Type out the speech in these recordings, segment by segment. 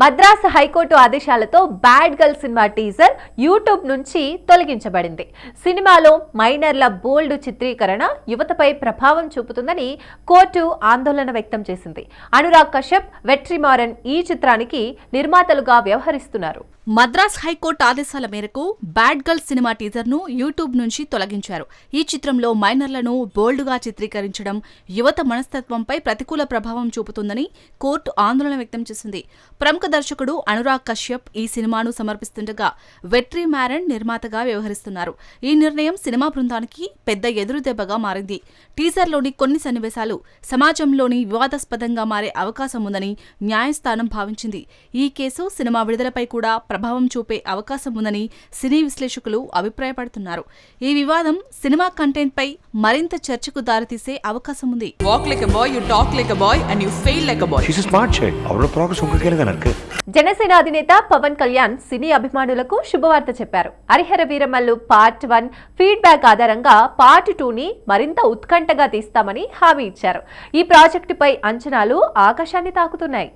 Madras high court ఆదేశాలతో bad girl cinema teaser YouTube నుంచి తొలగించబడింది. సినిమాలో మైనర్ల బోల్డ్ చిత్రీకరణ యువతపై ప్రభావం చూపుతుందని కోర్టు ఆందోళన వ్యక్తం చేసింది. అనురాగ్ కశ్యప్ వెట్రిమారన్ ఈ చిత్రానికి నిర్మాతలుగా వ్యవహరిస్తున్నారు. మద్రాస్ హైకోర్టు ఆదేశాల మేరకు బ్యాడ్ గర్ల్ సినిమా టీజర్ను యూట్యూబ్ నుంచి తొలగించారు. ఈ చిత్రంలో మైనర్లను బోల్డ్గా చిత్రీకరించడం యువత మనస్తత్వంపై ప్రతికూల ప్రభావం చూపుతుందని కోర్టు ఆందోళన వ్యక్తం చేసింది. ప్రముఖ దర్శకుడు అనురాగ్ కశ్యప్ ఈ సినిమాను సమర్పిస్తుండగా వెట్రీ మ్యారన్ నిర్మాతగా వ్యవహరిస్తున్నారు. ఈ నిర్ణయం సినిమా బృందానికి పెద్ద ఎదురుదెబ్బగా మారింది. టీజర్లోని కొన్ని సన్నివేశాలు సమాజంలోని వివాదాస్పదంగా మారే అవకాశం ఉందని న్యాయస్థానం భావించింది. ఈ కేసు సినిమా విడుదలపై కూడా ప్రభావం చూపే అవకాశం ఉందని సినీ విశ్లేషకులు అభిప్రాయపడుతున్నారు. ఈ వివాదం సినిమా కంటెంట్ పై మరింత చర్చకు దారితీసే అవకాశం ఉంది. జనసేన అధినేత పవన్ కళ్యాణ్ సినీ అభిమానులకు శుభవార్త చెప్పారు. Harihara Veeramallu part one feedback ఆధారంగా పార్ట్ టూని మరింత ఉత్కంఠగా తీస్తామని హామీ ఇచ్చారు. ఈ ప్రాజెక్టుపై అంచనాలు ఆకాశాన్ని తాకుతున్నాయి.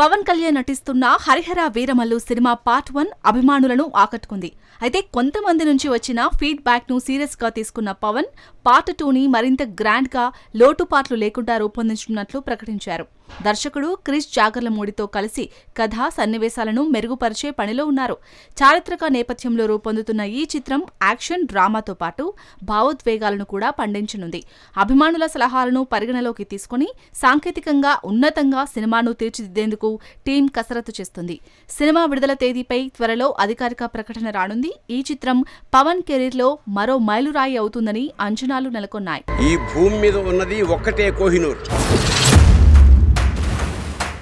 పవన్ కళ్యాణ్ నటిస్తున్న Harihara Veeramallu cinema part one అభిమానులను ఆకట్టుకుంది. అయితే కొంతమంది నుంచి వచ్చిన ఫీడ్బ్యాక్ను సీరియస్గా తీసుకున్న పవన్ పార్ట్ టూని మరింత గ్రాండ్గా లోటుపాట్లు లేకుండా రూపొందించనున్నట్లు ప్రకటించారు. దర్శకుడు క్రిష్ జాగర్లమూడితో కలిసి కథా సన్నివేశాలను మెరుగుపరిచే పనిలో ఉన్నారు. చారిత్రక నేపథ్యంలో రూపొందుతున్న ఈ చిత్రం యాక్షన్ డ్రామాతో పాటు భావోద్వేగాలను కూడా పండించనుంది. అభిమానుల సలహాలను పరిగణలోకి తీసుకుని సాంకేతికంగా ఉన్నతంగా సినిమాను తీర్చిదిద్దేందుకు టీం కసరత్తు చేస్తుంది. సినిమా విడుదల తేదీపై త్వరలో అధికారిక ప్రకటన రానుంది. ఈ చిత్రం పవన్ కెరీర్లో మరో మైలురాయి అవుతుందని అంచనాలు నెలకొన్నాయి. ఈ భూమి మీద ఉన్నది ఒక్కటే Kohinoor.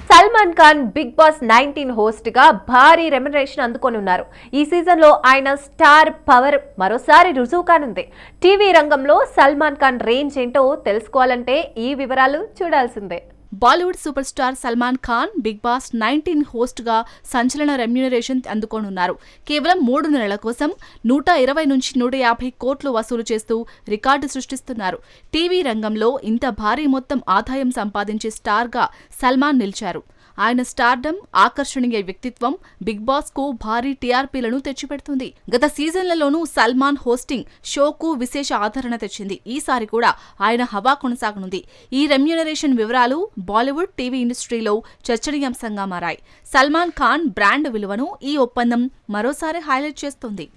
Salman Khan Bigg Boss nineteen హోస్ట్గా భారీ రెమ్యునరేషన్ అందుకొని ఉన్నారు. ఈ సీజన్లో ఆయన స్టార్ పవర్ మరోసారి రుజువు కానుంది. టీవీ రంగంలో సల్మాన్ ఖాన్ రేంజ్ ఏంటో తెలుసుకోవాలంటే ఈ వివరాలు చూడాల్సిందే. Bollywood super star Salman Khan Bigg Boss nineteen హోస్ట్గా సంచలన రెమ్యూనరేషన్ అందుకోనున్నారు. కేవలం మూడు నెలల కోసం నూట ఇరవై నుంచి నూట యాభై కోట్లు వసూలు చేస్తూ రికార్డు సృష్టిస్తున్నారు. టీవీ రంగంలో ఇంత భారీ మొత్తం ఆదాయం సంపాదించే స్టార్గా సల్మాన్ నిలిచారు. ఆయన స్టార్డమ్ ఆకర్షణీయ వ్యక్తిత్వం బిగ్ బాస్కు భారీ టీఆర్పీలను తెచ్చిపెడుతుంది. గత సీజన్లలోనూ సల్మాన్ హోస్టింగ్ షోకు విశేష ఆదరణ తెచ్చింది. ఈసారి కూడా ఆయన హవా కొనసాగనుంది. ఈ రెమ్యూనరేషన్ వివరాలు బాలీవుడ్ టీవీ ఇండస్ట్రీలో చర్చనీయాంశంగా మారాయి. సల్మాన్ ఖాన్ బ్రాండ్ విలువను ఈ ఒప్పందం మరోసారి హైలైట్ చేస్తుంది.